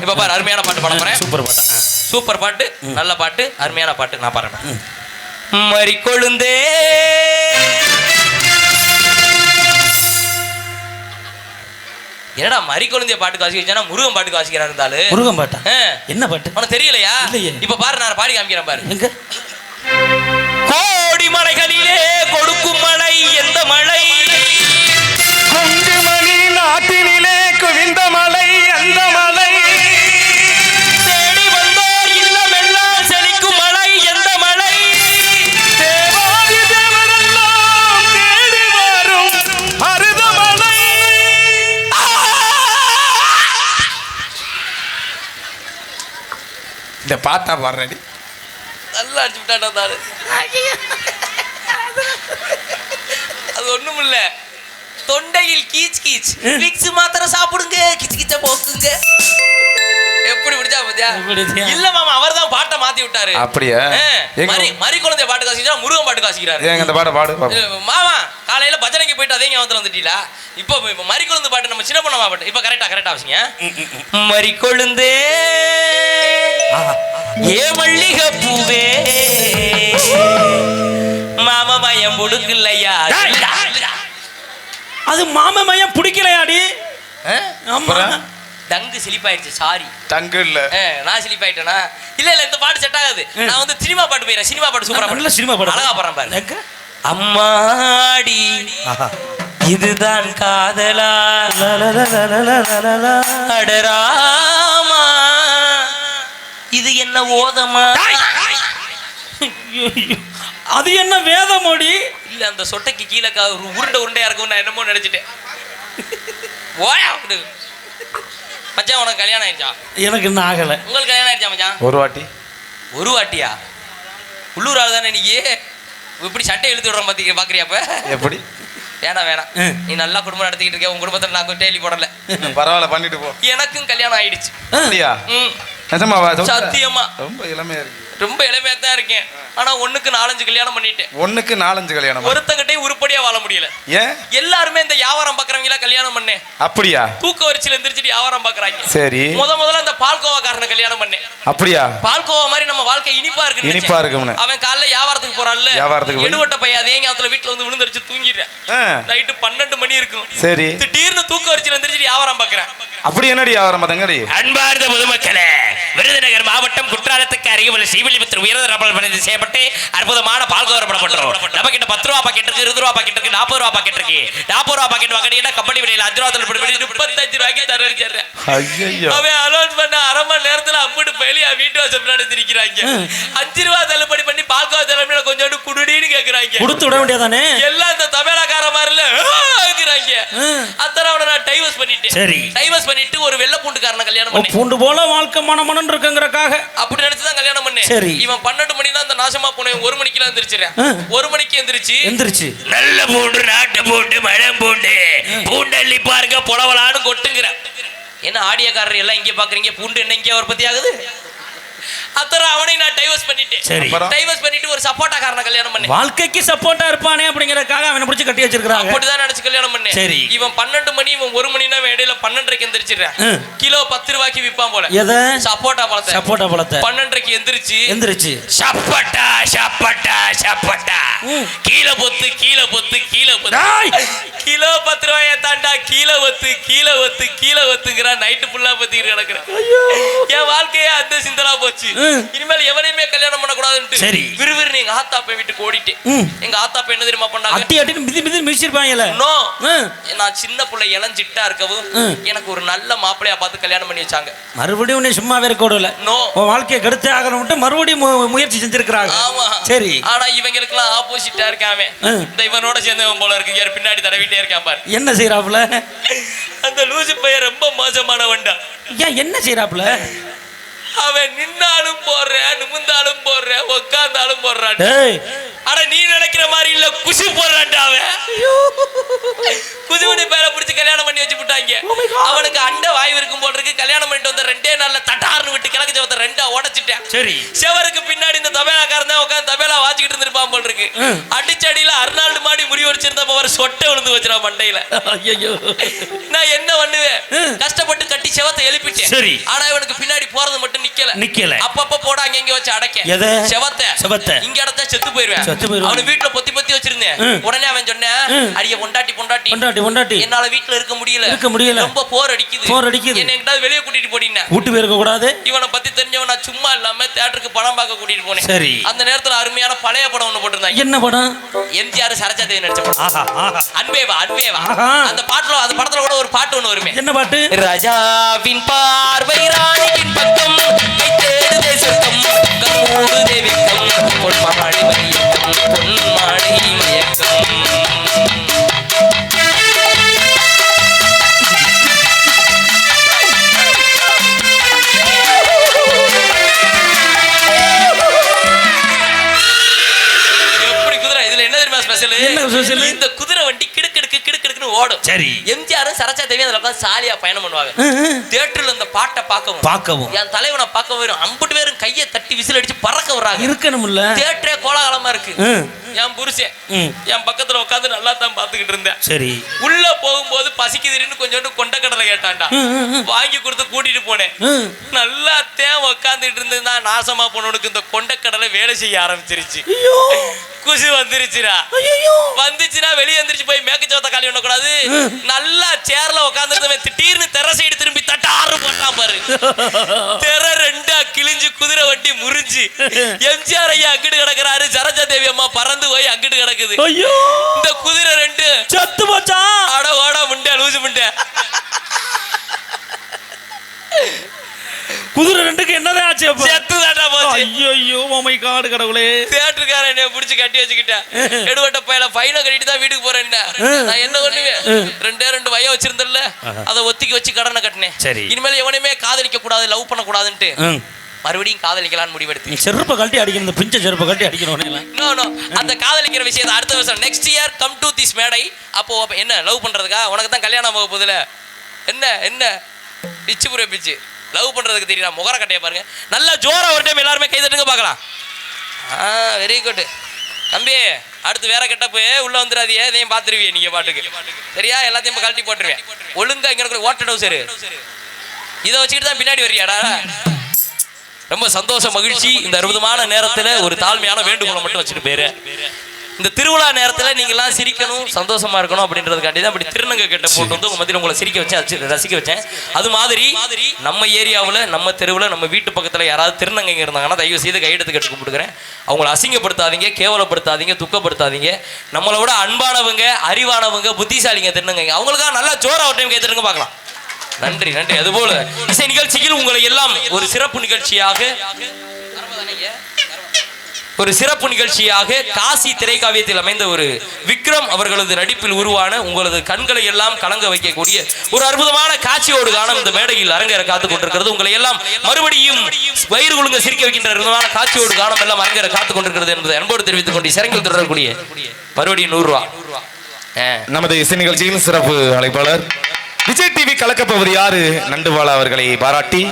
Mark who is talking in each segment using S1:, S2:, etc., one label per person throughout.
S1: இப்ப பாரு அருமையான பாட்டு பாட போறேன்.
S2: சூப்பர் பாட்டா.
S1: சூப்பர் பாட்டு நல்ல பாட்டு அருமையான பாட்டு நான் பாடுறேன். மறி கொழுந்தே. என்னடா மறி கொழுந்திய பாட்டுக்கு வாசிக்க வச்சானா முருகன் பாட்டுக்கு வாசிக்கிறா இருந்தாலும்
S2: முருகன் பாட்டா. என்ன பாட்டு?
S1: உனக்கு தெரியலையா. இப்ப பாரு நான் பாடி காமிக்கிறேன் பாரு.
S2: எங்க?
S1: கோடி மலைகளிலே கொடுக்கும் மழை எந்த மழை
S3: நாட்டினிலே பாட்டா பாடுறடி
S1: நல்லா அடிச்சு விட்டாடா அது ஒண்ணும் இல்ல. தொண்டையில் கீச் கீச். விக்ஸ் மாத்திரம் சாப்பிடுங்க. கிச்சு கிச்ச போக்குங்க. எப்படி பிடிச்சா பாத்தியா? இல்ல மாமா அவர் தான் மாத்தி விட்டாரு
S3: அப்படியா
S1: மரி மரி குழந்தை பாட்டு காசிக்கிறா முருகன் பாட்டு காசிக்கிறாரு?
S3: ஏங்க இந்த பாட்டை பாடு
S1: மாமா காலையில பஜனைக்கு போயிட்டு அதே ஞாபகத்துல வந்துட்டீங்களா? இப்போ இப்போ மரி கொழுந்து பாட்டு நம்ம சின்ன பண்ண பாட்டு. இப்போ கரெக்டா கரெக்டா வச்சுங்க. மரி கொழுந்தே ஏ மல்லிகை பூவே மாமா மயம் முடுக்கலையா
S2: அது மாம மையம் பிடிக்கலையாடி? ஆமா.
S1: தங்கு சிலிப்பாயிடுச்சு சாரி
S3: தங்கு இல்ல.
S1: நான் சிலிப்பாயிட்டேனா? இல்ல இல்ல இந்த பாட்டு செட் ஆகாது. நான் வந்து சினிமா பாட்டு போயிடுறேன். சினிமா பாட்டு சூப்பரா
S2: பாட்டு சினிமா பாடு.
S1: அழகா பாடுறேன் பாரு. அம்மாடி. இதுதான் காதலா. அடராமா இது என்ன ஓதமா?
S2: அது என்ன வேத மொழி
S1: இல்ல அந்த சொட்டைக்கு கீழே உருண்டை உருண்டையா இருக்கும் நான் என்னமோ நினைச்சிட்டேன். ஓயா மச்சான் உனக்கு கல்யாணம் ஆயிடுச்சா
S2: எனக்கு இன்னும் ஆகல.
S1: உங்களுக்கு கல்யாணம் ஆயிடுச்சா மச்சான்?
S3: ஒரு வாட்டி.
S1: ஒரு வாட்டியா? உள்ளூர் ஆள் தானே நீ? இப்படி சட்டை இழுத்து விடுறோம் பாத்தீங்க பாக்குறியா அப்ப
S3: எப்படி?
S1: வேணாம் வேணாம். நீ நல்லா குடும்பம் நடத்திக்கிட்டு இருக்க உன் குடும்பத்துல நான் டெய்லி போடல.
S3: பரவாயில்ல பண்ணிட்டு போ.
S1: எனக்கும் கல்யாணம் ஆயிடுச்சு? சத்தியமா.
S3: ரொம்ப இளமையா இருக்கு.
S1: ரொம்ப இளமையா தான் இருக்கேன். ஆனா ஒண்ணுக்கு நாலஞ்சு கல்யாணம் பண்ணிட்டேன்.
S3: ஒண்ணுக்கு நாலஞ்சு கல்யாணம்?
S1: ஒருத்தங்கிட்டே உருப்படியா வாழ முடியல.
S3: ஏன்?
S1: எல்லாருமே இந்த வியாபாரம் பாக்குறவங்களா கல்யாணம் பண்ணேன்.
S3: அப்படியா?
S1: தூக்க வரிசையில எந்திரிச்சிட்டு வியாபாரம் பாக்குறாங்க.
S3: சரி.
S1: முத முதல்ல இந்த பால்கோவாக்காரனை கல்யாணம் பண்ணேன்.
S3: அப்படியா?
S1: பால்கோவா மாதிரி நம்ம வாழ்க்கை இனிப்பா இருக்கு
S3: இனிப்பா இருக்கும்னு.
S1: அவன் காலைல வியாபாரத்துக்கு போறான்ல.
S3: வியாபாரத்துக்கு போய்.
S1: எடுவட்ட பையன் அதே ஞாபகத்துல வீட்டுல வந்து விழுந்துருச்சு தூங்கிடுறேன். நைட்டு பன்னெண்டு மணி இருக்கும்.
S3: சரி.
S1: திடீர்னு தூக்க வரிசையில எந்திரிச்சிட்டு வியாபாரம் பாக்குறேன்.
S3: அப்படி என்னடி வியாபாரம் தங்கடி
S1: அன்பார்ந்த பொதுமக்களே விருதுநகர் மாவட்டம் குற்றாலத்துக்கு அருகே உள்ள ஸ்ரீவில்லிபுத்தூர் உயர்ந்த ரப்பல் பணிந்து செய்யப்பட்டு அற்புதமான பால்கோவரம் பண்றோம் நம்ம கிட்ட பத்து ரூபா பாக்கெட் இருக்கு இருபது ரூபா பாக்கெட் இருக்கு நாற்பது ரூபா பாக்கெட் இருக்கு. நாற்பது ரூபா பாக்கெட் வாங்கிட்டீங்கன்னா கம்பெனி விலையில அஞ்சு ரூபா தள்ளுபடி முப்பத்தஞ்சு ரூபாய்க்கு தரேன் அவன் பண்ண அரை மணி நேரத்துல அம்முட்டு பயிலியா வீட்டு வாசல் முன்னாடி திரிக்கிறாங்க அஞ்சு ரூபா தள்ளுபடி பண்ணி பால்கோவா தள்ளுபடி கொஞ்சோண்டு குடுடின்னு கேக்குறாங்க.
S2: கொடுத்து விட வேண்டியதானே?
S1: எல்லாம் இந்த மாதிரில அத்தனை அவனை நான் டைவர்ஸ் பண்ணிட்டேன்.
S2: சரி.
S1: டைவர்ஸ் பண்ணிட்டு ஒரு வெள்ளை பூண்டுக்காரனை கல்யாணம்
S2: ஓ,
S1: பண்ணேன்.
S2: பூண்டு போல வாழ்க்கை மனமனன் இருக்குங்கிறக்காக
S1: அப்படி நினைச்சு தான் கல்யாணம் பண்ணேன்.
S2: சரி.
S1: இவன் பன்னெண்டு மணி தான் அந்த நாசமா போனேன் ஒரு மணிக்கெல்லாம் எந்திரிச்சிடறேன்
S2: ஆ.
S1: ஒரு மணிக்கு எந்திரிச்சு
S2: எந்திரிச்சு.
S1: நல்ல பூண்டு நாட்டு பூண்டு மழை பூண்டு. பூண்டள்ளி பாருங்க புலவலான்னு கொட்டுங்கிற. என்ன ஆடியக்காரர் எல்லாம் இங்கே பாக்குறீங்க? பூண்டு என்ன இங்கே உற்பத்தி ஆகுது? அத்தனை அவனை நான் டைவர்ஸ் பண்ணிட்டேன்.
S2: சரி.
S1: டைவர்ஸ் பண்ணிட்டு ஒரு சப்போட்டாக்காரனை கல்யாணம் பண்ணேன்.
S2: வாழ்க்கைக்கு சப்போர்ட்டா இருப்பானே அப்படிங்கறக்காக அவனை பிடிச்சி கட்டி வச்சிருக்காங்க
S1: அப்படிதான் நினைச்சு கல்யாணம் பண்ணேன்.
S2: சரி.
S1: இவன் பன்னெண்டு மணி இவன் ஒரு மணினா இடையில பன்னெண்டரைக்கு எந்திரிச்சிடுறேன். கிலோ பத்து ரூபாய்க்கு விற்பான் போல.
S2: எத?
S1: சப்போட்டா பழத்தை.
S2: சப்போட்டா பழத்தை.
S1: பன்னெண்டரைக்கு எந்திரிச்சு.
S2: எந்திரிச்சு.
S1: சப்பட்டா சப்பட்டா சப்பட்டா. கீழே பொத்து கீழே பொத்து கீழே
S2: டேய்!
S1: பொத்து கிலோ பத்து ரூபாய தாண்டா கீழே ஒத்து கீழே ஒத்து கீழே ஒத்துங்கிறா நைட்டு ஃபுல்லா பத்திக்கிட்டு கிடக்குறேன். என் வாழ்க்கையே அந்த சிந்தனா போச்சு. இனிமேல் எவனையுமே கல்யாணம் பண்ணக்கூடாதுன்ட்டு
S2: சரி.
S1: விறுவிறுன்னு எங்க ஆத்தாப்பை வீட்டுக்கு ஓடிட்டேன்
S2: ம்.
S1: எங்க ஆத்தாப்பை என்ன தெரியுமா பண்ணாங்க?
S2: அட்டி அட்டின்னு மிதி மிதி மிதிச்சிருப்பாங்கல்ல.
S1: நோ. நான் சின்ன புள்ள இளஞ்சிட்டா இருக்கவும். எனக்கு ஒரு நல்ல மாப்பிளையா பார்த்து கல்யாணம் பண்ணி வச்சாங்க.
S2: மறுபடியும் உன்னை சும்மாவே இருக்க விடல.
S1: நோ.
S2: உன் வாழ்க்கையை கெடுத்தே ஆகணும்ட்டு மறுபடியும் முயற்சி செஞ்சிருக்கிறாங்க.
S1: ஆமா.
S2: சரி.
S1: ஆனா இவங்களுக்குலாம் ஆப்போசிட்டா இருக்கான் அவன்.
S2: ம்.
S1: இந்த இவனோட சேர்ந்தவன் போல இருக்கு. யார் பின்னாடி தடவிட்டே இருக்கான் பாரு.
S2: என்ன செய்யறாப்புல
S1: அந்த லூசு பையன் ரொம்ப மோசமானவன்டா.
S2: ஏன் என்ன செய்யறாப்புல
S1: அவன் நின்னாலும் போடுறேன் நிமிந்தாலும் போடுறேன் உட்கார்ந்தாலும் போடுறான். ஆனா நீ நினைக்கிற மாதிரி இல்ல குசி போடுறான்டா அவன். குதிமணி பேரை பிடிச்சி கல்யாணம் பண்ணி வச்சு விட்டாங்க. வச்சிருந்தாங்க அவனுக்கு அண்ட வாய்வு இருக்கும் போல இருக்கு. கல்யாணம் பண்ணிட்டு வந்த ரெண்டே நாள்ல தட்டார்னு விட்டு கிழக்கு ஜவத்தை ரெண்டா உடைச்சிட்டேன்.
S2: சரி.
S1: செவருக்கு பின்னாடி இந்த தபேலாக்காரன் தான் உட்காந்து தபேலா வாச்சிக்கிட்டு இருந்திருப்பான் போல இருக்கு. அடிச்சடியில அர்னால்டு மாடி முடி வச்சிருந்தப்ப ஒரு சொட்டை விழுந்து வச்சிரா மண்டையில. நான் என்ன பண்ணுவேன்? கஷ்டப்பட்டு கட்டி செவத்தை எழுப்பிட்டேன்.
S2: சரி.
S1: ஆனா இவனுக்கு பின்னாடி போறது மட்டும் நிக்கல
S2: நிக்கல.
S1: அப்பப்ப போட அங்க இங்க வச்சு அடைக்க
S2: எதை?
S1: செவத்தை
S2: செவத்தை.
S1: இங்க அடைச்சா செத்து போயிருவேன்
S2: செத்து போயிருவான்.
S1: அவனு வீட்டுல பொத்தி பொத்தி வச்சிருந்தேன். உடனே அவன் சொன்னேன். அடிய பொண்டாட்டி பொண்டாட்டி
S2: பொண்டாட்டி பொண்டாட்டி
S1: என்னால வீட்டுல இருக்க முடியல
S2: இருக்க முடியல.
S1: ரொம்ப போர் அடிக்குது
S2: போர் அடிக்குது.
S1: என்ன எங்கிட்டாவது வெளியே கூட்டிட்டு போடினா
S2: வீட்டு போயிருக்க கூடாது
S1: இவனை பத்தி தெரிஞ்சவன் நான் சும்மா இல்லாம தியேட்டருக்கு படம் பார்க்க கூட்டிட்டு போனேன்
S2: சரி.
S1: அந்த நேரத்துல அருமையான பழைய படம் ஒண்ணு போட்டிருந்தாங்க
S2: என்ன படம்
S1: எம்ஜிஆர் சரஜா தேவி நடிச்ச படம் அன்பேவா அன்பேவா. அந்த பாட்டுல அந்த படத்துல கூட ஒரு பாட்டு ஒண்ணு வருமே
S2: என்ன பாட்டு
S1: ராஜாவின் பார்வை ராணியின் பக்கம் கண்மூடுதே வெக்கம் பொன்மாடி மயக்கம் பொன்மாடி மயக்கம் எப்படி குதிரை இதுல என்ன? இந்த குதிரை வண்டி கிடுக்கிடுக்கு கிடுக்கிடுக்குன்னு ஓடும்.
S2: சரி.
S1: எம்ஜிஆரும் சரச்சா தேவி அதுல உட்காந்து சாலியா பயணம் பண்ணுவாங்க. தியேட்டர்ல இந்த பாட்டை பார்க்கவும்.
S2: பார்க்கவும்.
S1: என் தலைவனை பார்க்க வரும். அம்புட்டு பேரும் கையை தட்டி விசில் அடிச்சு பறக்க வர்றாங்க
S2: இருக்கணும்ல.
S1: தியேட்டரே கோலாகலமா இருக்கு. என் புருஷன். என் பக்கத்துல உட்காந்து நல்லா தான் பாத்துக்கிட்டு இருந்தேன்.
S2: சரி.
S1: உள்ள போகும்போது பசிக்குதுன்னு கொஞ்சோண்டு கொண்ட கடலை கேட்டான்டா. வாங்கி கொடுத்து கூட்டிட்டு போனேன். நல்லா தேன் உட்காந்துட்டு இருந்ததுன்னா நாசமா போனவனுக்கு இந்த கொண்டக்கடலை வேலை செய்ய ஆரம்பிச்சிருச்சு. குசு வந்துருச்சுடா. வந்துச்சுன்னா வெளியே எந்திரிச்சு போய் மேக்கச்சவத்த காலி பண்ணக்கூடாது நல்லா சேர்ல உட்காந்துருந்தவன் திடீர்னு தெர சைடு திரும்பி தட்டாறு போட்டான் பாரு. தெர ரெண்டா கிழிஞ்சு குதிரை வண்டி முறிஞ்சு. எம்ஜிஆர் ஐயா அங்கிட்டு கிடக்குறாரு. சரோஜா தேவி அம்மா பறந்து போய் அங்கிட்டு கிடக்குது.
S2: ஐயோ!
S1: இந்த குதிரை ரெண்டு.
S2: செத்து போச்சா?
S1: அட ஓடா முண்டை லூசு முண்டை.
S2: குதிரை ரெண்டுக்கு என்னதான் ஆச்சு
S1: செத்து
S2: ஐயோ மாமை காடு கடவுளே.
S1: தியேட்டருக்காரன் என்னைய பிடிச்சி கட்டி வச்சுக்கிட்டேன் எடுவட்ட பையல ஃபைனை கட்டிட்டு தான் வீட்டுக்கு போறேன் நான்? என்ன பண்ணுவேன்? ரெண்டே ரெண்டு வய வச்சிருந்தேன்ல அதை ஒத்திக்கி வச்சு கடனை கட்டினேன்.
S2: சரி.
S1: இனிமேல் எவனையுமே காதலிக்க கூடாது லவ் பண்ண கூடாதுன்ட்டு. மறுபடியும் காதலிக்கலாம்னு முடிவெடுத்து
S2: செருப்பை கழட்டி அடிக்கணும் இந்த பிஞ்ச செருப்பை கழட்டி அடிக்கணும் உன்னையெல்லாம்.
S1: நோ நோ அந்த காதலிக்கிற விஷயத்தை அடுத்த வருஷம் next year come to this மேடை. அப்போ அப்ப என்ன லவ் பண்றதுக்கா? உனக்கு தான் கல்யாணம் ஆக போகுதுல. என்ன என்ன? பிச்சு புரிய பிச்சு. லவ் பண்ணுறதுக்கு தெரியல முகர கட்டையை பாருங்கள் நல்லா ஜோராக ஒரு டைம் எல்லாருமே கை தட்டுங்க பார்க்கலாம். ஆ வெரி குட் தம்பி அடுத்து வேற கெட்ட போய் உள்ள வந்துடாதியே இதையும் பார்த்துருவியே நீங்க பாட்டுக்கு. சரியா? எல்லாத்தையும் கழட்டி போட்டுருவேன். ஒழுங்கா இங்க இருக்கிற ஓட்ட டவுசரு இதை வச்சுக்கிட்டு தான் பின்னாடி வரியாடா ரொம்ப சந்தோஷம் மகிழ்ச்சி. இந்த அற்புதமான நேரத்தில் ஒரு தாழ்மையான வேண்டுகோளை மட்டும் வச்சுட்டு போயிரு. இந்த திருவிழா நேரத்துல நீங்கெல்லாம் சிரிக்கணும் சந்தோஷமா இருக்கணும் அப்படின்றதுக்காண்டி தான் இப்படி திருநங்கை கெட்ட போட்டு வந்து உங்க மத்தியில் உங்களை சிரிக்க வச்சேன் ரசிக்க வச்சேன். அது மாதிரி நம்ம ஏரியாவுல நம்ம தெருவுல நம்ம வீட்டு பக்கத்துல யாராவது திருநங்கைங்க இருந்தாங்கன்னா தயவு செய்து கையெடுத்து கட்டு கும்பிட்டுக்கிறேன் அவங்கள அசிங்கப்படுத்தாதீங்க கேவலப்படுத்தாதீங்க துக்கப்படுத்தாதீங்க. நம்மளை விட அன்பானவங்க அறிவானவங்க புத்திசாலிங்க திருநங்கைங்க. அவங்களுக்காக நல்லா ஜோரா ஒரு டைம் கை தட்டுங்க பார்க்கலாம். நன்றி நன்றி. அதுபோல இசை நிகழ்ச்சியில் உங்களை எல்லாம் ஒரு சிறப்பு நிகழ்ச்சியாக ஒரு சிறப்பு நிகழ்ச்சியாக காசி திரைக்காவியத்தில் அமைந்த ஒரு விக்ரம் அவர்களது நடிப்பில் உருவான உங்களது கண்களை எல்லாம் கலங்க வைக்கக்கூடிய ஒரு அற்புதமான காட்சியோடு காணும் இந்த மேடையில் அரங்கேற காத்துக் கொண்டிருக்கிறது. உங்களை எல்லாம் மறுபடியும் வயிறு குழுங்க சிரிக்க வைக்கின்ற அற்புதமான காட்சியோடு காணும் எல்லாம் அரங்கேற காத்துக் கொண்டிருக்கிறது என்பதை அன்போடு தெரிவித்துக் கொண்டு சிறங்கில் தொடரக்கூடிய மறுபடியும் நூறு ரூபா.
S3: நமது இசை நிகழ்ச்சியில் சிறப்பு அழைப்பாளர். விஜய் டிவி கலக்கப்பவர் யாரு நண்டுவாலா அவர்களை பாராட்டி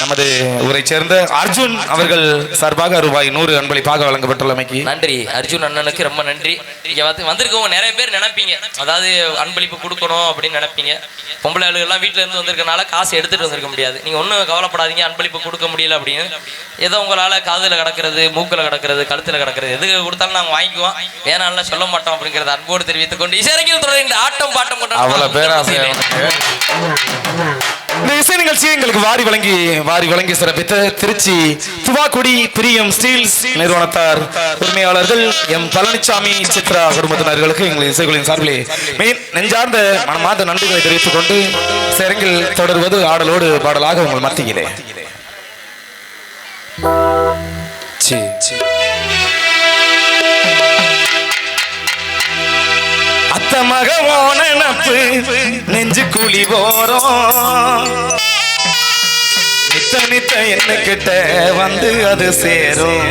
S3: நமது ஊரை சேர்ந்த அர்ஜுன் அவர்கள் சார்பாக ரூபாய் நூறு அன்பளிப்பாக வழங்கப்பட்டுள்ளமைக்கு.
S1: நன்றி. அர்ஜுன் அண்ணனுக்கு ரொம்ப நன்றி. இங்க வந்து வந்திருக்கவங்க நிறைய பேர் நினைப்பீங்க. அதாவது அன்பளிப்பு கொடுக்கணும் அப்படின்னு நினைப்பீங்க. பொம்பளை ஆளுகள் எல்லாம் வீட்டுல இருந்து வந்திருக்கனால காசு எடுத்துட்டு வந்திருக்க முடியாது. நீங்க ஒன்றும் கவலைப்படாதீங்க. அன்பளிப்பு கொடுக்க முடியல அப்படின்னு. ஏதோ உங்களால காதுல கிடக்கிறது மூக்குல கிடக்கிறது கழுத்துல கிடக்கிறது எது கொடுத்தாலும் நாங்க வாங்கிக்குவோம். வேணாம்லாம் சொல்ல மாட்டோம் அப்படிங்கறத அன்போடு தெரிவித்துக் கொண்டு இசைரங்கில் தொடர் இந்த ஆட்டம் பாட்டம் கொண்டாட்டம்
S3: அவ்வளவு பேராசை. இந்த இசை நிகழ்ச்சியை எங்களுக்கு வாரி வழங்கி வாரி வழங்கி சிறப்பித்த திருச்சி துவாக்குடி பிரியம் ஸ்டீல்ஸ் நிறுவனத்தார் உரிமையாளர்கள் எம் பழனிசாமி சித்ரா குடும்பத்தினர்களுக்கு எங்கள் இசைகளின் சார்பிலே மெயின் நெஞ்சார்ந்த மனமார்ந்த நன்றிகளை தெரிவித்துக் கொண்டு சிறங்கில் தொடர்வது ஆடலோடு பாடலாக உங்கள் மத்தியிலே. சரி சரி அத்த மகவோ நப்பு நெஞ்சு குழி போறோம். நித்த நித்த என்ன கிட்ட வந்து அது சேரும்.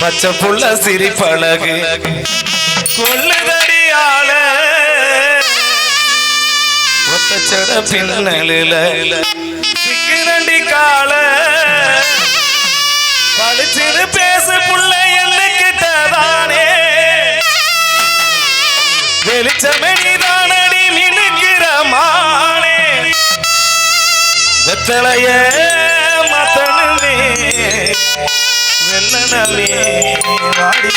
S3: பச்சை புள்ள சிரிப்பழகு கொள்ளுதடியால. ஒத்தச்சட பின்னலில சிக்கிரண்டி கால. பளிச்சுன்னு பேசு புள்ள என்ன கிட்டதானே வெளிச்சமே நீதானடி மினுக்கிற மானே. வெத்தலைய மத்தனுமே. வெள்ளனமே வாடி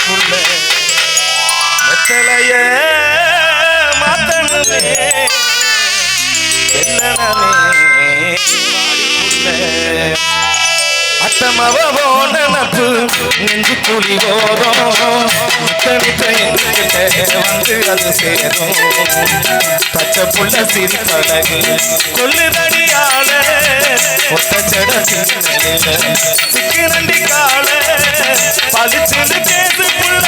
S3: வெத்தலைய மத்தனுமே. வெள்ளனமே வாடி புள்ள அத்தமவ நெஞ்சு புலி போதும். தனித்த வந்து அது சேரும். பச்சை புள்ள சிரிப்பழகு கொள்ளுதடியால ஒட்ட செட சிக்கிரண்டி காள பளிச்சுன்னு கேது புள்ள